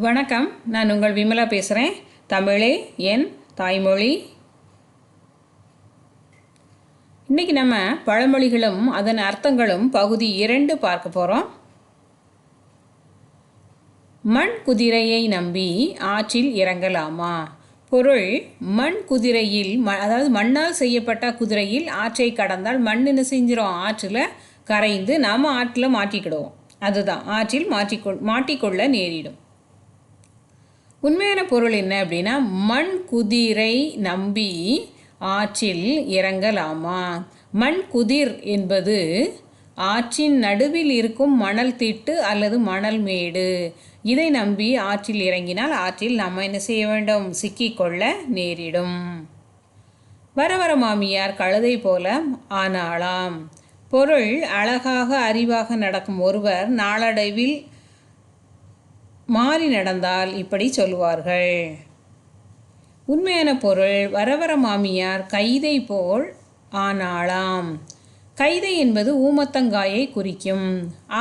வணக்கம். நான் உங்கள் விமலா பேசுகிறேன் தமிழே என் தாய்மொழி. இன்றைக்கி நம்ம பழமொழிகளும் அதன் அர்த்தங்களும் பகுதி இரண்டு பார்க்க போகிறோம் மண் குதிரையை நம்பி ஆற்றில் இறங்கலாமா? பொருள் மண் குதிரையில் ம அதாவது மண்ணால் செய்யப்பட்ட குதிரையில் ஆற்றை கடந்தால் மண்ணுன்னு செஞ்சிடும் ஆற்றில் கரைந்து நாம் ஆற்றில் மாட்டிக்கிடுவோம். அதுதான் ஆற்றில் மாட்டிக்கொள் மாட்டிக்கொள்ள நேரிடும். உண்மையான பொருள் என்ன அப்படின்னா மண் குதிரை நம்பி ஆற்றில் இறங்கலாமா? மண் குதிர் என்பது ஆற்றின் நடுவில் இருக்கும் மணல் திட்டு அல்லது மணல் மேடு. இதை நம்பி ஆற்றில் இறங்கினால் ஆற்றில் நம்ம என்ன செய்ய வேண்டும்? சிக்கிக்கொள்ள நேரிடும். வர வர மாமியார் கழுதை போல ஆனாளாம். பொருள் அழகாக அறிவாக நடக்கும் ஒருவர் நாளடைவில் மாறி நடந்தால் இப்படி சொல்வார்கள் உண்மையான பொருள் வரவர மாமியார் கைதை போல் ஆனாளாம். கைதை என்பது ஊமத்தங்காயை குறிக்கும்.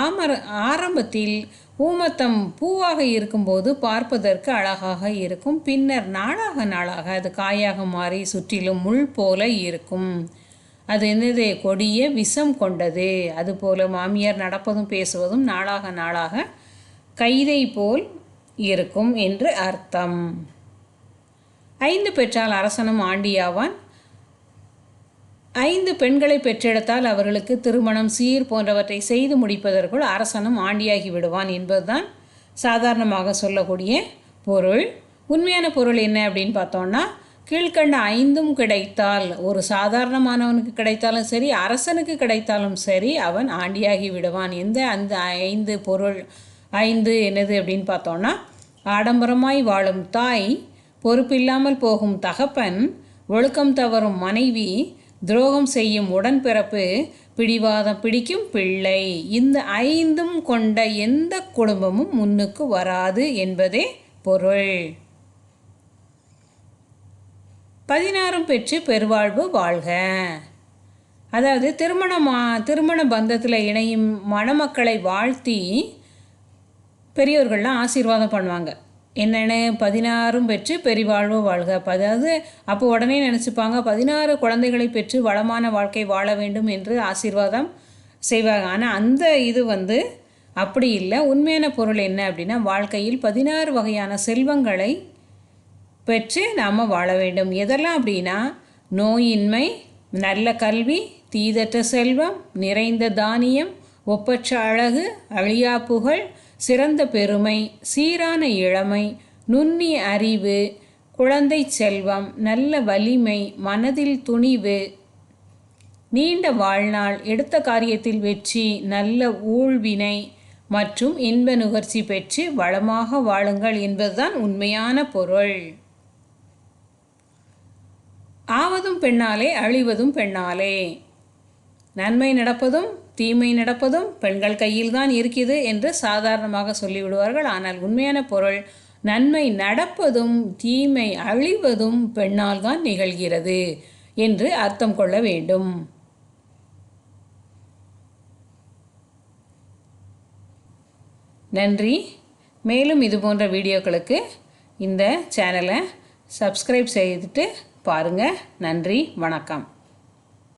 ஆமர ஆரம்பத்தில் ஊமத்தம் பூவாக இருக்கும்போது பார்ப்பதற்கு அழகாக இருக்கும். பின்னர் நாளாக நாளாக அது காயாக மாறி சுற்றிலும் முள் போல இருக்கும். அது என்னது? கொடிய விஷம் கொண்டது. அதுபோல மாமியார் நடப்பதும் பேசுவதும் நாளாக நாளாக கைதை போல் இருக்கும் என்று அர்த்தம். ஐந்து பெற்றால் அரசனும் ஆண்டியாவான். ஐந்து பெண்களை பெற்றெடுத்தால் அவர்களுக்கு திருமணம் சீர் போன்றவற்றை செய்து முடிப்பதற்குள் அரசனும் ஆண்டியாகி விடுவான் என்பதுதான் சாதாரணமாக சொல்லக்கூடிய பொருள். உண்மையான பொருள் என்ன அப்படின்னு பார்த்தோம்னா கீழ்கண்ட ஐந்தும் கிடைத்தால் ஒரு சாதாரணமானவனுக்கு கிடைத்தாலும் சரி அரசனுக்கு கிடைத்தாலும் சரி அவன் ஆண்டியாகி விடுவான். எந்த அந்த ஐந்து பொருள் ஐந்து என்னது அப்படின்னு பார்த்தோன்னா ஆடம்பரமாய் வாழும் தாய் பொறுப்பில்லாமல் போகும் தகப்பன் ஒழுக்கம் தவறும் மனைவி துரோகம் செய்யும் உடன்பிறப்பு பிடிவாதம் பிடிக்கும் பிள்ளை. இந்த ஐந்தும் கொண்ட எந்த குடும்பமும் முன்னுக்கு வராது என்பதே பொருள். பதினாறும் பெற்று பெருவாழ்வு வாழ்க. அதாவது திருமணமா திருமண பந்தத்தில் இணையும் மணமக்களை வாழ்த்தி பெரியோர்கள்லாம் ஆசீர்வாதம் பண்ணுவாங்க. என்னென்னு பதினாறும் பெற்று பெரிவாழ்வு வாழ்க. அதாவது அப்போ உடனே நினச்சிப்பாங்க பதினாறு குழந்தைகளை பெற்று வளமான வாழ்க்கை வாழ வேண்டும் என்று ஆசீர்வாதம் செய்வாங்க. ஆனால் அந்த இது வந்து அப்படி இல்லை. உண்மையான பொருள் என்ன அப்படின்னா வாழ்க்கையில் பதினாறு வகையான செல்வங்களை பெற்று நாம் வாழ வேண்டும். எதெல்லாம் அப்படின்னா நோயின்மை நல்ல கல்வி தீதற்ற செல்வம் நிறைந்த தானியம் ஒப்பற்ற அழகு அழியா புகழ் சிறந்த பெருமை சீரான இளமை நுண்ணிய அறிவு குழந்தை செல்வம் நல்ல வலிமை மனதில் துணிவு. நீண்ட வாழ்நாள் எடுத்த காரியத்தில் வெற்றி நல்ல ஊழ்வினை மற்றும் இன்ப நுகர்ச்சி பெற்று வளமாக வாழுங்கள் என்பதுதான் உண்மையான பொருள். ஆவதும் பெண்ணாலே அழிவதும் பெண்ணாலே. நன்மை நடப்பதும் தீமை நடப்பதும் பெண்கள் கையில் தான் இருக்கிறது என்று சாதாரணமாக சொல்லிவிடுவார்கள். ஆனால் உண்மையான பொருள் நன்மை நடப்பதும் தீமை அழிவதும் பெண்ணால் தான் நிகழ்கிறது என்று அர்த்தம் கொள்ள வேண்டும். நன்றி. மேலும் இது போன்ற வீடியோக்களுக்கு இந்த சேனலை சப்ஸ்கிரைப் செய்துட்டு பாருங்கள் நன்றி. வணக்கம்.